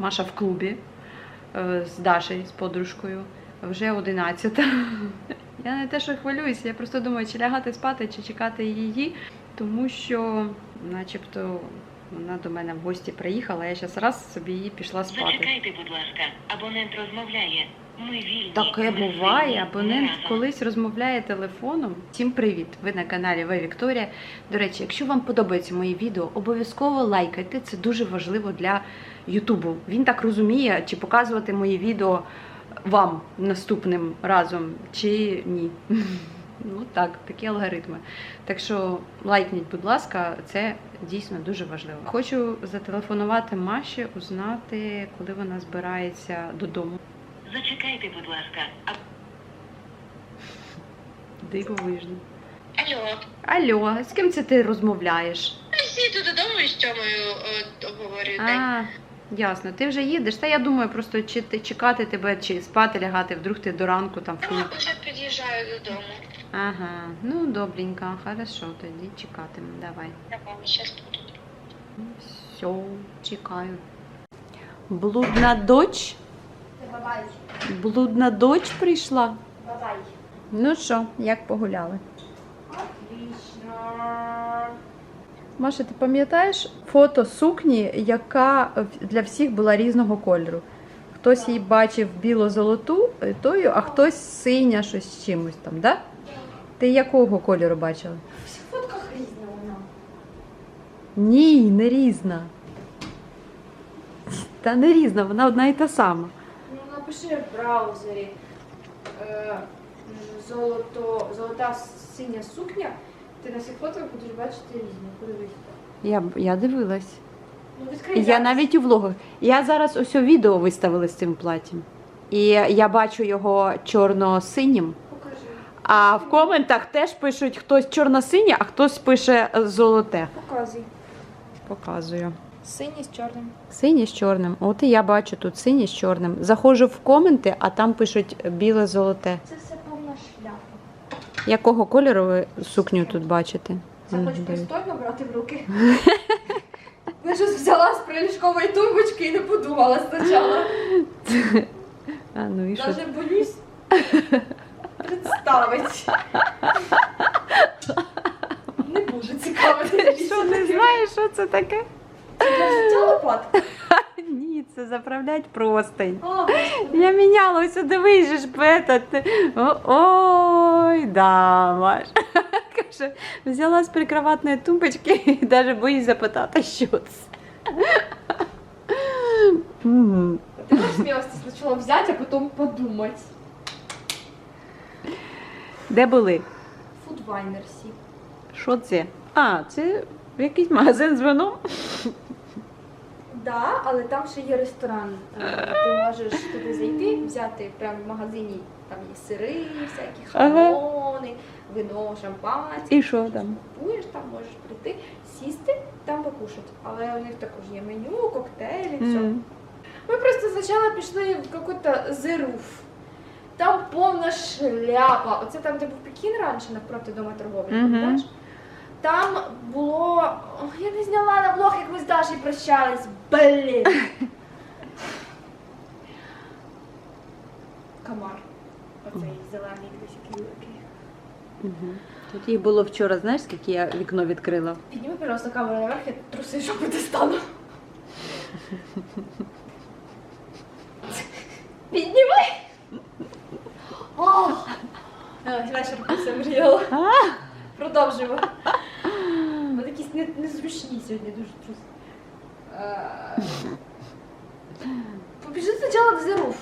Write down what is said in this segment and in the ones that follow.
Маша в клубі е, з Дашею, з подружкою. Вже 11. Я не те, що хвилююся, я просто думаю, чи лягати спати, чи чекати її, тому що, начебто, вона до мене в гості приїхала, я зараз раз собі її пішла спати. Зачекайте, будь ласка, абонент розмовляє. Таке буває. Абонент колись розмовляє телефоном. Всім привіт! Ви на каналі Ви Вікторія. До речі, якщо вам подобаються мої відео, обов'язково лайкайте. Це дуже важливо для Ютубу. Він так розуміє, чи показувати мої відео вам наступним разом, чи ні. Ну так, такі алгоритми. Так що лайкніть, будь ласка, це дійсно дуже важливо. Хочу зателефонувати Маші, узнати, коли вона збирається додому. Зачекайте, будь ласка. А... Дивовижно. Алло, Алло, з ким це ти розмовляєш? я йду додому і з Тьомою е, обговорюю день. А, ясно, ти вже їдеш. Та я думаю, просто чи ти чекати тебе, чи спати лягати, вдруг ти до ранку там в клуб. Я вже під'їжджаю додому. Ага, ну добренько, хорошо, тоді чекатиму. Давай. Я вам зараз буду. Все, чекаю. Блудна доч? Бабай, Блудна доч прийшла. бабай. Ну що, як погуляли? Отлично. Маша, ти пам'ятаєш фото сукні, яка для всіх була різного кольору? Хтось її бачив біло-золоту е, тою, а хтось синя щось з чимось там, да? Ти якого кольору бачила? В всіх фотках різна вона. Ні, не різна. Та не різна, вона одна і та сама. Ну, напиши в браузері. Е, золото, золота синя сукня. Ти на всіх фотках будеш бачити різну. Подивись. Я, я дивилась. Ну, відкрий Я навіть у влогах. Я зараз ось відео виставила з цим платтям. І я бачу його чорно-синім. Покажи. А в коментах теж пишуть хтось чорно-синє, а хтось пише золоте. Показуй. Показую. Синій з чорним. Синє з чорним. От і я бачу тут синє з чорним. Заходжу в коменти, а там пишуть біле-золоте. Це все повна шляпа. Якого кольору ви сукню тут бачите? Мгм, дивіться. пристойно брати в руки. Я щось взяла з приліжкової тумбочки і не подумала спочатку. А ну і що? Даже боюсь представити. Не дуже цікаво. Ти що не знаєш, що це таке? Для життя лопатка. Ні, це заправлять простень. О, Я міняла ось дивись же ж. О, ой, да, Маш. Каже, взяла з прикроватної тумбочки і навіть боюсь запитати, що це. Мгм. Ти можеш смілості спочатку взяти, а потім подумати. Де були? Фудвайнерсі. Що це? А, це якийсь магазин з вином. Да, але там ще є ресторан. Е, Ти можеш туди зайти, взяти прямо в магазині. Там є сири, всякі Ага. хамони, вино, шампанське. І що там? Купуєш, там можеш прийти, сісти, там покушати. Але у них також є меню, коктейлі, все. М. Ми просто спочатку пішли в какой-то. Там повна шляпа. Оце там, де був Пекін раніше, навпроти дома торговлі, Мгм. пам'ятаєш? Там було. Я не зняла на блог, як ми з Дашею прощались. Блін. Комар. Оцей зелений десь який великий. Тут їх було вчора, знаєш, скільки я вікно відкрила? Підніми, пожалуйста, камеру наверх, я труси жопу достану. Підніми! Ох! Ось вечір все мріяла. Продовжуємо. Не- незручні сьогодні дуже. Е, Побіжи спочатку в Зеруф.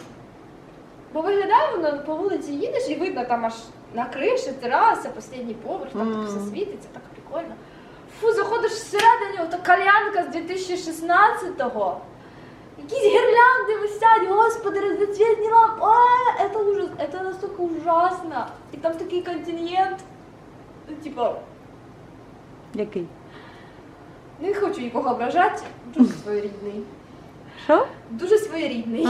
Бо виглядає воно по вулиці їдеш і видно там аж на криші, тераса, останній поверх, там так все світиться, так прикольно. Фу, заходиш всередині, ото кальянка з 2016-го. Якісь гірлянди висять, господи, разноцветні лампи. А, это ужас, это настолько ужасно. І там такий контингент. Ну, типа, Який? Не хочу нікого ображати, дуже своєрідний. Що? Дуже своєрідний.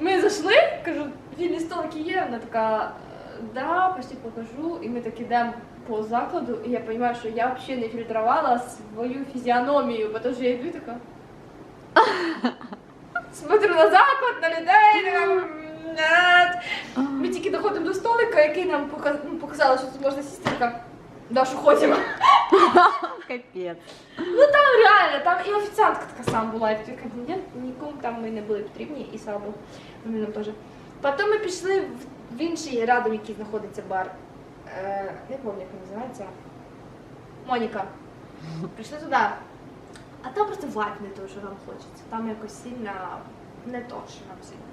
Ми зайшли, кажу, вільні столики є. Вона така, «Е, да, почти покажу. І ми так ідемо по закладу, і я розумію, що я взагалі не фільтрувала свою фізіономію, бо що я йду така. смотрю на заклад, на людей, така, «Нет». Ми тільки доходимо до столика, який нам ну, показали, що тут можна сісти, така, да, що ходимо. Капець. Ну там реально, там і офіціантка така сама була, і в той кабінет, нікому там ми не були потрібні, і слава Богу, ми нам теж. Потім ми пішли в, в інший рядом, який знаходиться бар. Е, не пам'ятаю, як він називається. Моніка. Прийшли туди. А там просто вайб не то, що нам хочеться. Там якось сильно не то, що нам сильно.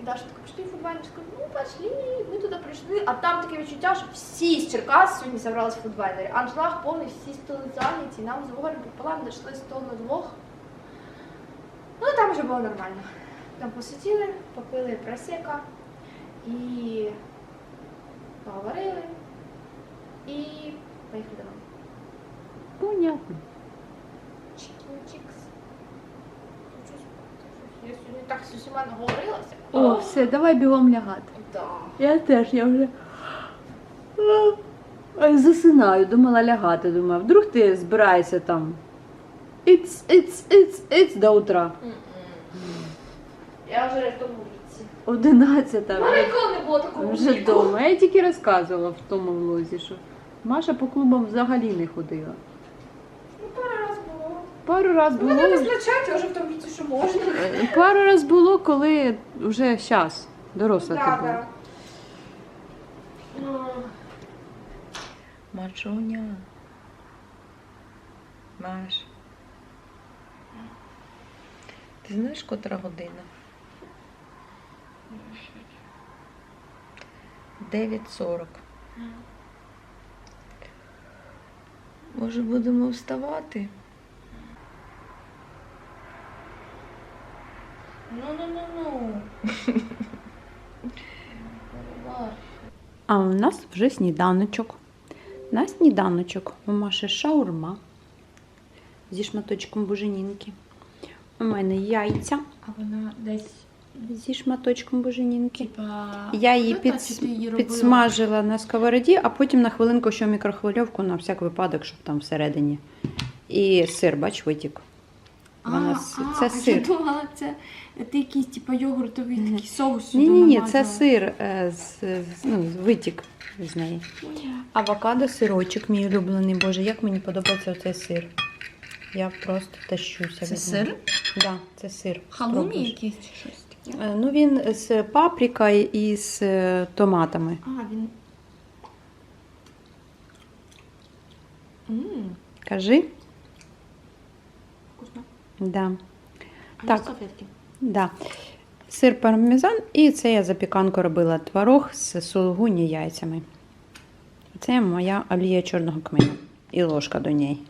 І Даша така, пішли в футбольну, я кажу, ну пішли, ми туди прийшли, а там таке відчуття, що всі з Черкас сьогодні зібралися в футбольнері. Аншлаг повний, всі столи зайняті, нам з горем пополам дійшли стол на двох. Ну там вже було нормально. Там посиділи, попили просека і поговорили і поїхали домой. Понятно. Чікін-чікс. Хочу спати. Я сьогодні так з усіма наговорилася. О, все, давай бігом лягати. Да. Я теж, я вже засинаю, думала лягати. Думаю, вдруг ти збираєшся там. Іц, іц, іц, іц до утра. Я вже в тому віці. Одинадцята. У мене Вже, ніколи не було такого вже віку. вдома. Я тільки розказувала в тому влозі, що Маша по клубам взагалі не ходила. Ну, пару раз було. Пару раз було. мене не я вже в тому віці, що можна. Пару раз було, коли вже час. Доросла ти була. да. Ну, Маш. Ти знаєш, котра година? 9.40. Може, будемо вставати? Ну-ну-ну-ну. А у нас вже сніданочок. На сніданочок у Маші шаурма зі шматочком буженінки. У мене яйця А вона десь, зі шматочком буженінки. типа... Я її ти її підсмажила на сковороді, а потім на хвилинку ще в мікрохвильовку на всяк випадок, щоб там всередині. І сир, бач, витік. Вона с- це сир. Я думала, це, це якийсь типу йогуртовий такий соус. Ні, сюди ні, ні, це намазала. сир е, з, з- ну, витік з неї. Авокадо, сирочок, мій улюблений. Боже, як мені подобається оцей сир. Я просто тащуся. Це від сир? нього. Да, це сир. Халумі Спробуєш? якийсь чи щось таке? Е, Ну, він з паприкою і з е, томатами. А, він... Ммм, Кажи? Да. А Так. салфетки? Да. Сир пармезан, і це я запіканку робила творог з сулугуні яйцями. Це моя олія чорного кмину. І ложка до неї.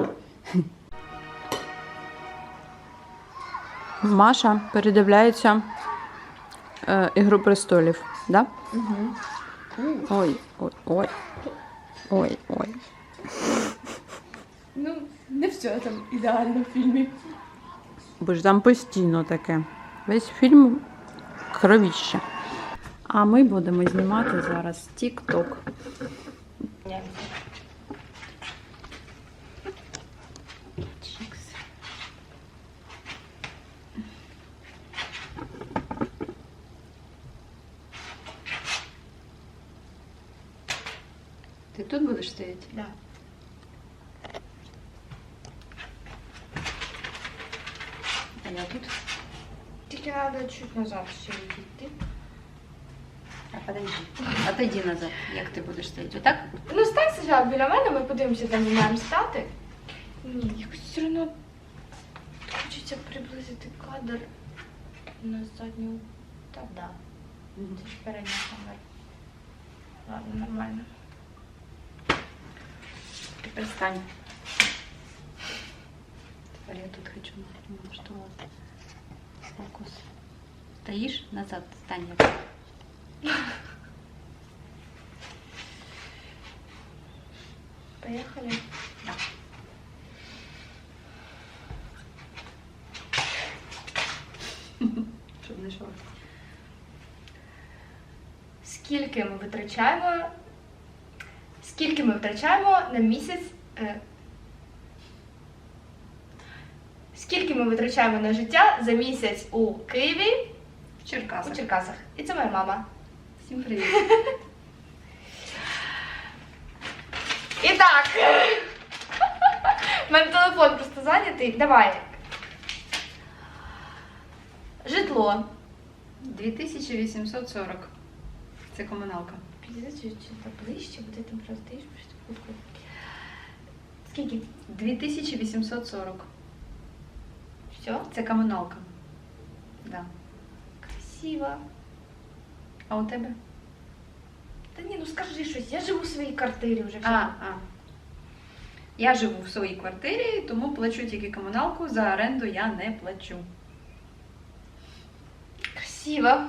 Маша передивляється е, Ігру престолів. Да? Ой, ой, ой. Ой, ой. Ну, не все там ідеально в фільмі. Бо ж там постійно таке. Весь фільм кровіще. А ми будемо знімати зараз TikTok. Ти тут будеш стояти? Да. А я тут. Тільки треба чуть назад ще відійти. А подожди. Отойди назад. Як ти будеш стояти? Отак? Ну, стань спочатку біля мене, ми подивимося, де ми маємо стати. Ні, якось все одно хочеться приблизити кадр на задню. Та да. Це ж передня камера. Ладно, нормально. Тепер стань. Тепер я тут хочу налаштувати фокус. Стоїш назад, стань. як. Поїхали. Щоб не. Скільки ми витрачаємо? Скільки ми витрачаємо на місяць? е, Скільки ми витрачаємо на життя за місяць у Києві, В Черкасах. у Черкасах. І це моя мама. Всім привіт. І так. У мене телефон просто зайнятий. Давай. Житло. 2840. Це комуналка. Піздець, чи то ближче, бо ти там роздиш швидко. Скільки? 2840. Все? Це комуналка. Да. Красиво. А у тебе? Та ні, ну скажи щось, я живу в своїй квартирі вже. А, а. Я живу в своїй квартирі, тому плачу тільки комуналку, за оренду я не плачу. Красиво.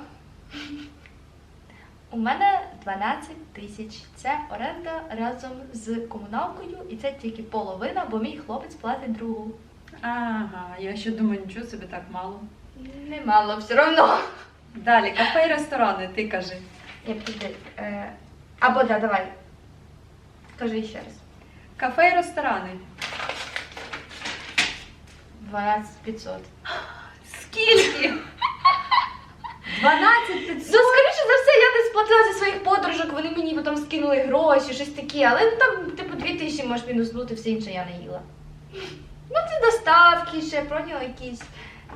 У мене 12 тисяч. Це оренда разом з комуналкою, і це тільки половина, бо мій хлопець платить другу. Ага, я ще думаю, нічого собі так мало. Немало, все одно. Далі, кафе і ресторани, ти кажи. Я піде. Е, або да, давай. Кажи ще раз. Кафе і ресторани. 12 500. Скільки? 12 500? Ну, скоріше за все, я десь платила зі своїх подружок, вони мені потім скинули гроші, щось таке, але ну, там, типу, 2 тисячі можеш мінуснути, все інше я не їла. Ну, це доставки ще, про нього якісь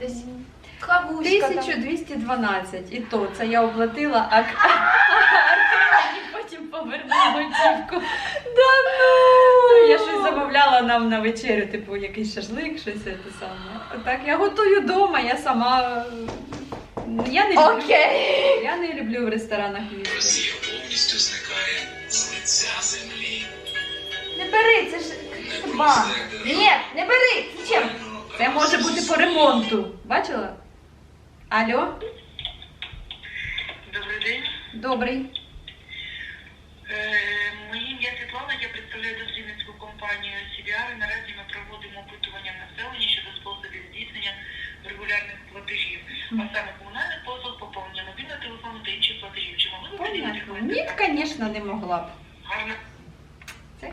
десь кавушка. там. 1212. І то це я оплатила, а мені потім повернув готівку. Да ну! Я щось замовляла нам на вечерю, типу якийсь шашлик, щось те саме. Так я готую вдома, я сама. Я не люблю. Окей. Я не люблю в ресторанах їсти. Росія повністю зникає з лиця землі. Не бери, це ж ба. Ні, не бери. Зачем? Це може бути по ремонту. Бачила? Алло, Добрий день. добрий. Е, Моє ім'я Світлана, я представляю дослідницьку компанію CBR. Наразі ми проводимо опитування населення щодо способів здійснення регулярних платежів, а саме комунальних послуг, поповнення мобільного телефону та інших платежів. Чи могли б ви Понятно. поділитися? Ні, звісно, не могла б.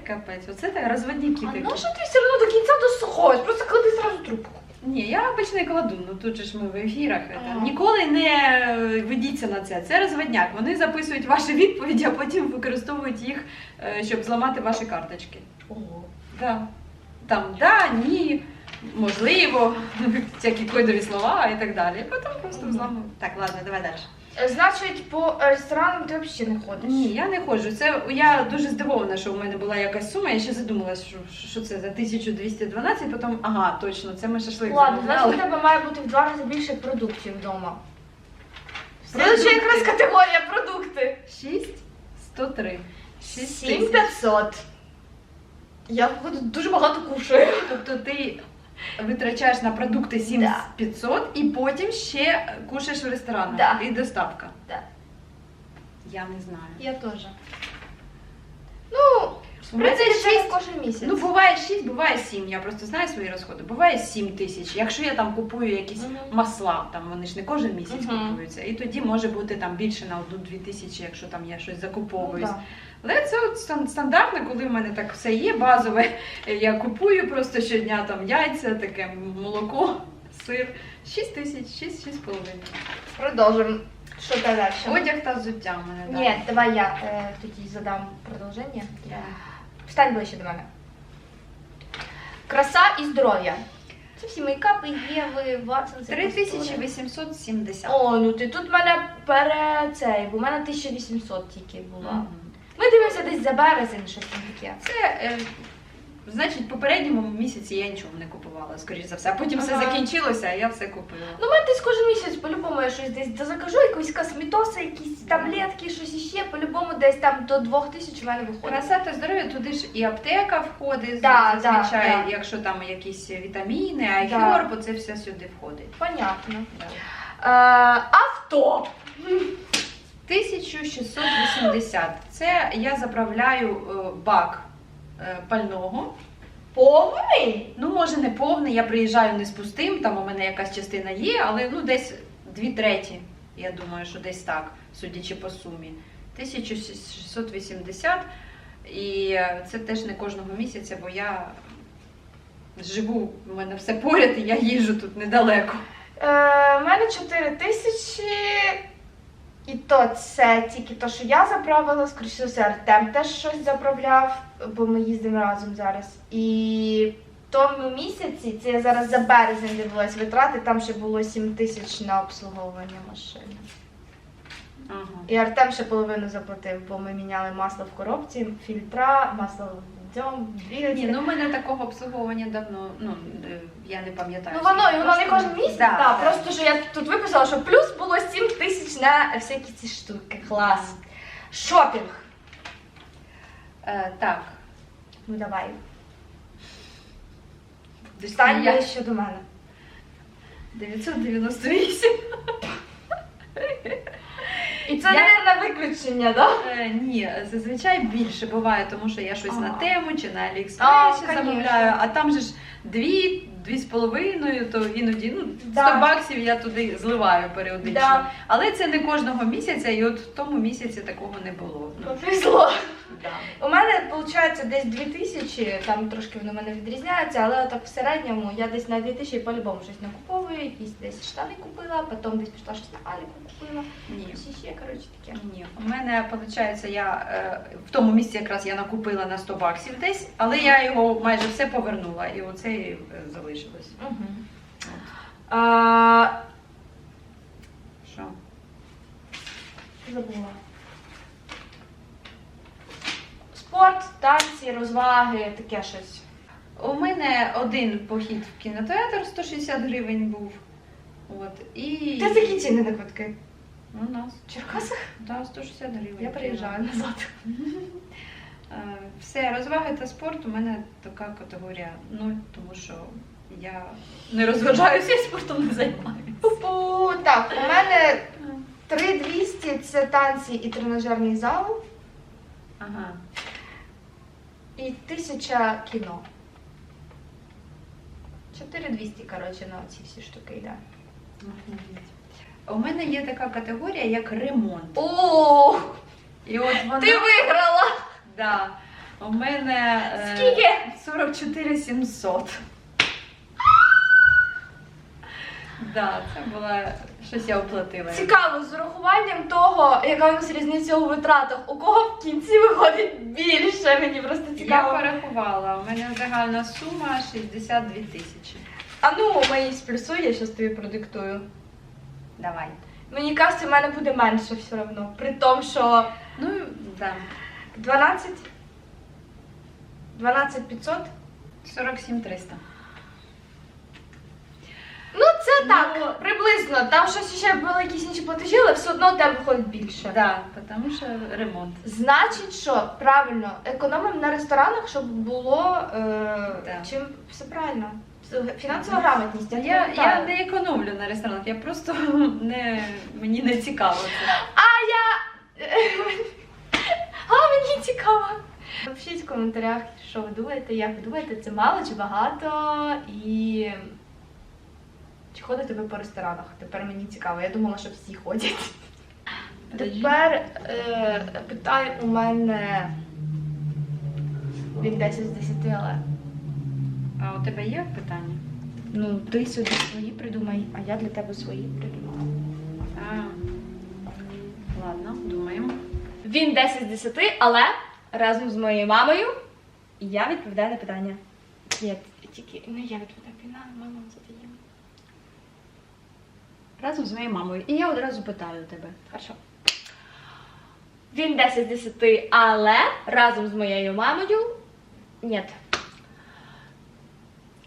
Капець. Оце так розводники А такі. ну що ти все одно до кінця дослухаєш? Просто клади зразу трубку. Ні, я обично не кладу, ну тут же ж ми в ефірах. це. Ага. Ніколи не е, ведіться на це. Це розводняк. Вони записують ваші відповіді, а потім використовують їх, е, щоб зламати ваші карточки. Ого. Да. Там да, ні, можливо, всякі кодові слова і так далі. І потім просто взламують. Так, ладно, давай далі. Е, Значить, по ресторанам ти взагалі не ходиш? Ні, я не ходжу. Це я дуже здивована, що у мене була якась сума. Я ще задумалася, що, що це за 1212, потім ага, точно, це ми шашлик Ладно, значить у тебе має бути в два рази більше продуктів вдома. Продукти. Це якраз категорія продукти. 6 103. 6 7500. Я походу дуже багато кушаю. Тобто ти витрачаєш на продукти 7500 і потім ще кушаєш в ресторанах. Да. І доставка. Да. Я не знаю. Я теж. Ну, в принципі, це кожен місяць. Ну, буває 6, буває 7. Я просто знаю свої розходи. Буває 7 тисяч. Якщо я там купую якісь Мгм. масла, там вони ж не кожен місяць Мгм. купуються. І тоді може бути там більше на одну-дві тисячі, якщо там я щось Ну, закуповуюсь. да. Але це от стан- стандартно, коли в мене так все є, базове. Я купую просто щодня там яйця, таке молоко, сир. 6 тисяч, 6, 6,5. Продовжимо. Що ти далі? Одяг та взуття в мене. да. Ні, давай я е, тоді задам продовження. Встань ближче до мене. Краса і здоров'я. Це всі мейкапи, Єви, Ватсон. 3870. О, ну ти тут мене пере цей, бо в мене 1800 тільки була. Мгм. Ми дивимося десь за березень, щось там таке. Це, е, значить, в попередньому місяці я нічого не купувала, скоріш за все. Потім все Ага. закінчилося, а я все купила. Ну, в мене десь кожен місяць по-любому я щось десь закажу, якусь косметоси, якісь таблетки, щось іще, по-любому десь там до 2000 в мене виходить. Краса та здоров'я, туди ж і аптека входить, Да, зазвичай, да, якщо там якісь вітаміни, Да. бо це все сюди входить. Понятно. Да. Е, авто. 1680. Це я заправляю е, бак е, пального. Повний? Ну, може, не повний, я приїжджаю не з пустим, там у мене якась частина є, але ну десь дві треті. Я думаю, що десь так, судячи по сумі. 1680. І е, це теж не кожного місяця, бо я живу, в мене все поряд, і я їжджу тут недалеко. Е, мене 4 тисячі. І то це тільки то, що я заправила, скоріше все, Артем теж щось заправляв, бо ми їздимо разом зараз. І в тому місяці, це я зараз за березень дивилась витрати, там ще було 7 тисяч на обслуговування машини. Ага. І Артем ще половину заплатив, бо ми міняли масло в коробці, фільтра, масло в цьому. Ні, ну в мене такого обслуговування давно, ну е, я не пам'ятаю. Ну воно, і воно не кожен місяць, Да, так, да. просто що я тут виписала, що плюс було 7 тисяч на всякі ці штуки. Клас. Шопінг. Е, так. Ну давай. Десь Стань я ближче до мене. 998. І це Я- не на виключення, так? Е, ні, зазвичай більше буває, тому що я щось на тему чи на А, Аліекспресі конечно. замовляю, а там же ж дві, дві з половиною, то іноді ну, 100 Да. баксів я туди зливаю періодично. Да. Але це не кожного місяця, і от в тому місяці такого не було. Ну, Повезло. Да. У мене виходить десь 2 тисячі, там трошки воно в мене відрізняється, але так в середньому я десь на 2 тисячі по-любому щось накуповую, якісь десь штани купила, потім десь пішла щось на Аліку купила. Ні. Щось ще, коротше, таке. Ні, у мене виходить, я е, в тому місці якраз я накупила на 100 баксів десь, але я його майже все повернула, і оце і, е, залишилось. Угу. А, Що? забула. Спорт, танці, розваги, таке щось. У мене один похід в кінотеатр 160 гривень був. От, і... Ти за які ціни на квитки? У нас. В Черкасах? Да, 160 гривень. Я приїжджаю назад. Е, Все, розваги та спорт у мене така категорія 0, тому що я не розважаюся і спортом не займаюся. Так, у мене 3200 це танці і тренажерний зал, Ага. І 1000 кіно. 4200, коротше, на ці всі штуки йде. У мене є така категорія, як ремонт. О, І от вона, ти виграла! да, у мене е, Скільки? 44 700. Да, це була щось я оплатила. Цікаво, з урахуванням того, яка у нас різниця у витратах, у кого в кінці виходить більше, мені просто цікаво. Я порахувала, у мене загальна сума 62 тисячі. А ну, мої сплюсуй, я щас тобі продиктую. Давай. Мені кажеться, в мене буде менше все одно. При тому, що Ну, да. 12 12 500. 47 300. Ну, це Ну, так, приблизно. Там щось ще були якісь інші платежі, але все одно тебе виходить більше. Да, тому що ремонт. Значить, що правильно, економимо на ресторанах, щоб було е, Да. чим все правильно. Фінансова грамотність. Я, Я, я не економлю на ресторанах, я просто не, мені не цікаво це. А я. А, мені цікаво. Напишіть в коментарях, що ви думаєте, як ви думаєте, це мало чи багато і. Чи ходите ви по ресторанах? Тепер мені цікаво. Я думала, що всі ходять. Тепер е, питань у мене від 10 з 10, але. А у тебе є питання? Ну, ти собі свої придумай, а я для тебе свої придумала. А, ладно, думаємо. Він 10 з 10, але разом з моєю мамою я відповідаю на питання. Ні, тільки не я відповідаю, вона мама задає. Разом з моєю мамою. І я одразу питаю тебе. Хорошо. Він 10 з 10, але разом з моєю мамою. Ні.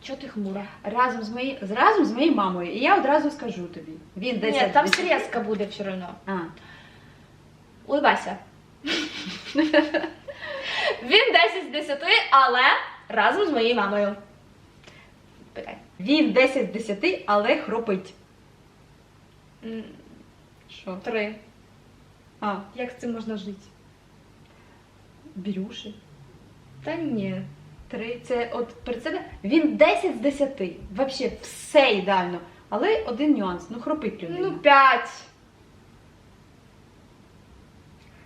Чого ти хмура? Разом з моєю разом з моєю мамою. І я одразу скажу тобі. Він 10 Ні, там з 10. срезка буде все одно. А. Улыбайся. Він 10 з 10, але разом з моєю мамою. Питай. Він 10 з 10, але хропить. М, Що? Три. А, Як з цим можна жити? бірюші. Та ні. Три. Це от себе. Він 10 з 10. Взагалі все ідеально. Але один нюанс. Ну, хропить людина. Ну, п'ять.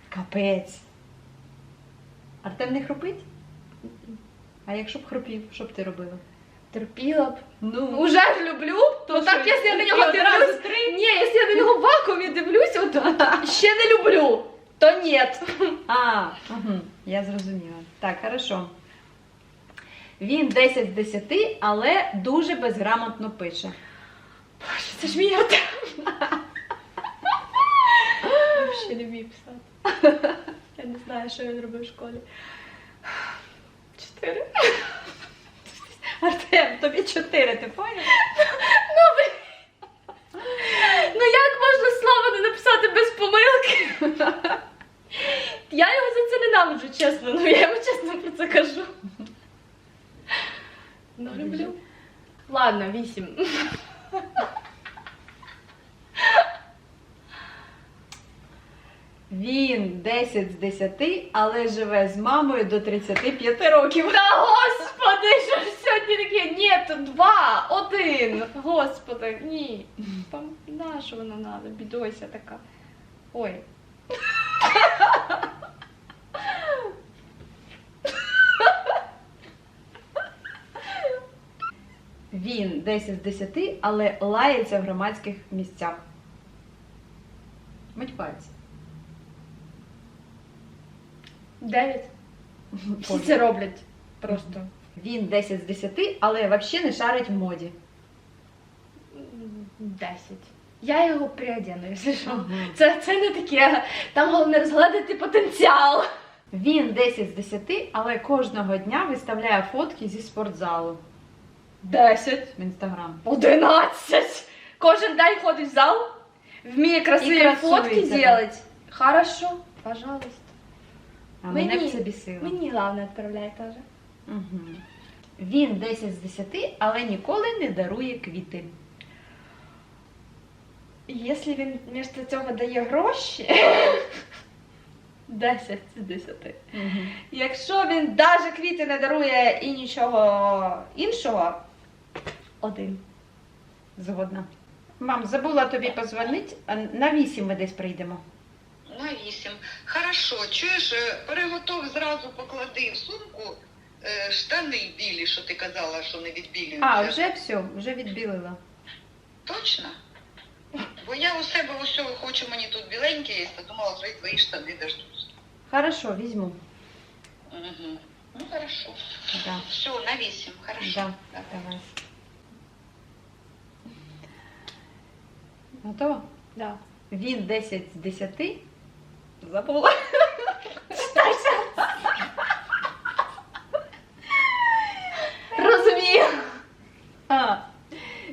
Капець. Артем не хропить? А якщо б хропів, що б ти робила? Терпіла б. Ну, Уже ж люблю, то так, що, якщо я на нього одразу дивлюсь, ні, якщо я на нього в вакуумі дивлюсь, от, ще не люблю, то ні. А, угу, я зрозуміла. Так, хорошо. Він 10 з 10, але дуже безграмотно пише. Боже, це ж мій Артем. Ще не вмію писати. Я не знаю, що він робив в школі. Чотири. Артем, тобі чотири, ти поняв? Ну, ви... ну як можна слово не написати без помилки? Я його за це ненавиджу, чесно. Ну я йому чесно про це кажу. Ну, люблю. Ладно, вісім. Він 10 з 10, але живе з мамою до 35 років. Та господи, що ж сьогодні таке? Ні, то два, один. Господи, ні. Там нащо вона надо? Бідося така. Ой. Він 10 з 10, але лається в громадських місцях. Мить пальці. Дев'ять. Всі це роблять просто. Він 10 з 10, але взагалі не шарить в моді. 10. Я його приодяну, якщо що. Це, це не таке. Там головне розглядати потенціал. Він 10 з 10, але кожного дня виставляє фотки зі спортзалу. 10. В інстаграм. 11. Кожен день ходить в зал, вміє красиві фотки красується, Хорошо, пожалуйста. А мене Мені- б це бісило. Мені головне відправляй теж. Угу. Він 10 з 10, але ніколи не дарує квіти. Якщо він вмісто цього дає гроші. 10 з 10. Якщо він навіть квіти не дарує і нічого іншого, один. Згодна. Мам, забула тобі позвонити, на 8 ми десь прийдемо. На вісім. Хорошо, чуєш, е, переготов зразу поклади в сумку е, штани білі, що ти казала, що не відбілюються. А, вже все, вже відбілила. Точно? Бо я у себе усе хочу мені тут біленьке є, то думала, що твої штани дождусь. Хорошо, візьму. Угу. Ну, хорошо. Да, Все, на вісім, хорошо. да, давай. Готова? Да. Він 10 з 10. Забула. Розумію. А,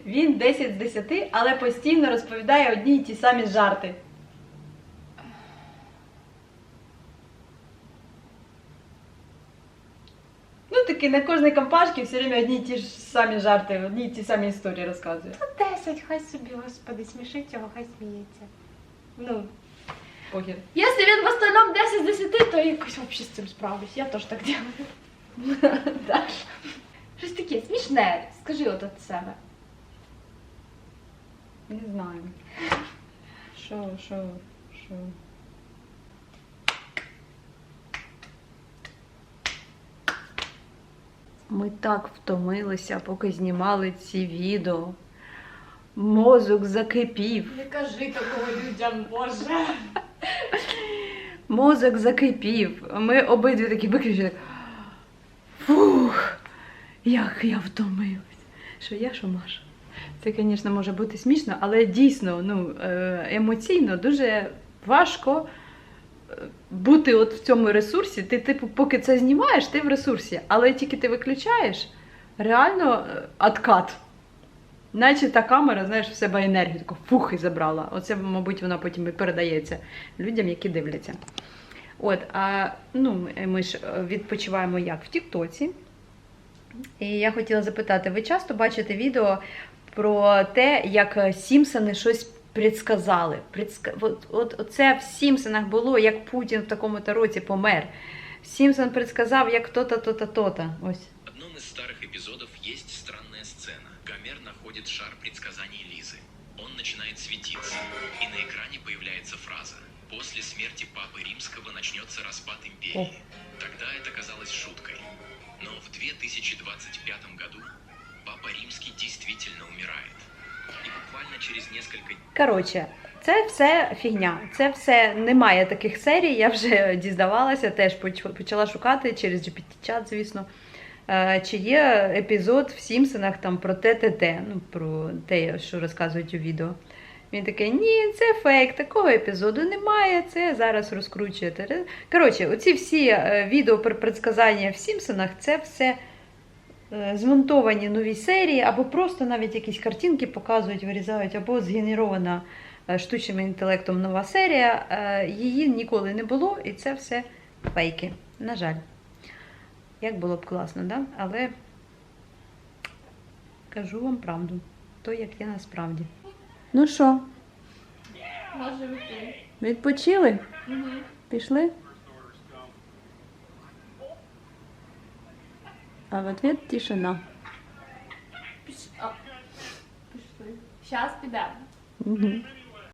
він 10 з 10, але постійно розповідає одні й ті самі жарти. Ну, таки на кожній компашці все время одні й ті ж самі жарти, одні й ті самі історії розказує. 10, хай собі, господи, смішить його, хай сміється. Ну, Похер. якщо він в остальному 10 з 10, то я якось взагалі з цим справлюсь. Я теж так делаю. Да. Щось таке смішне. Скажи от від себе. Не знаю. Що, що, що. Ми так втомилися, поки знімали ці відео. Мозок закипів. Не кажи такого людям, Боже. Мозок закипів. Ми обидві такі виключили. Фух, як я втомилась. Що я, що Маша? Це, звісно, може бути смішно, але дійсно ну, е, емоційно дуже важко е, бути от в цьому ресурсі. Ти, типу, поки це знімаєш, ти в ресурсі, але тільки ти виключаєш, реально е, откат. Наче та камера, знаєш, в себе енергію таку фух і забрала. Оце, мабуть, вона потім і передається людям, які дивляться. От, а ну, ми ж е, відпочиваємо як в Тіктоці. І я хотіла запитати: ви часто бачите відео про те, як е, Сімпсони щось предсказали? Предска... От, от, оце в Сімпсонах було, як Путін в такому-то році помер. Сімпсон предсказав, як то-то, то-то, то-то. Ось. В одном из старых эпизодов находит шар предсказаний Лизы. Он начинает светиться, и на экране появляется фраза «После смерти Папы Римского начнется распад империи». Тогда это казалось шуткой. Но в 2025 году Папа Римский действительно умирает. И буквально через несколько Коротше, це все фігня. Це все немає таких серій. Я вже дізнавалася, теж поч- почала шукати через GPT-чат, звісно. Е, Чи є епізод в Сімпсонах там про ТТТ, ну про те, що розказують у відео. Він такий, ні, це фейк, такого епізоду немає, це зараз розкручуєте. Коротше, оці всі е, відео про предсказання в Сімпсонах, це все е, змонтовані нові серії, або просто навіть якісь картинки показують, вирізають, або згенерована штучним інтелектом нова серія. Її ніколи не було, і це все фейки. На жаль. Як було б класно, да? але кажу вам правду. То, як є насправді. Ну що, Може бути. відпочили? Пішли? А в ответ тишина. Пішли. Щас підемо. Угу.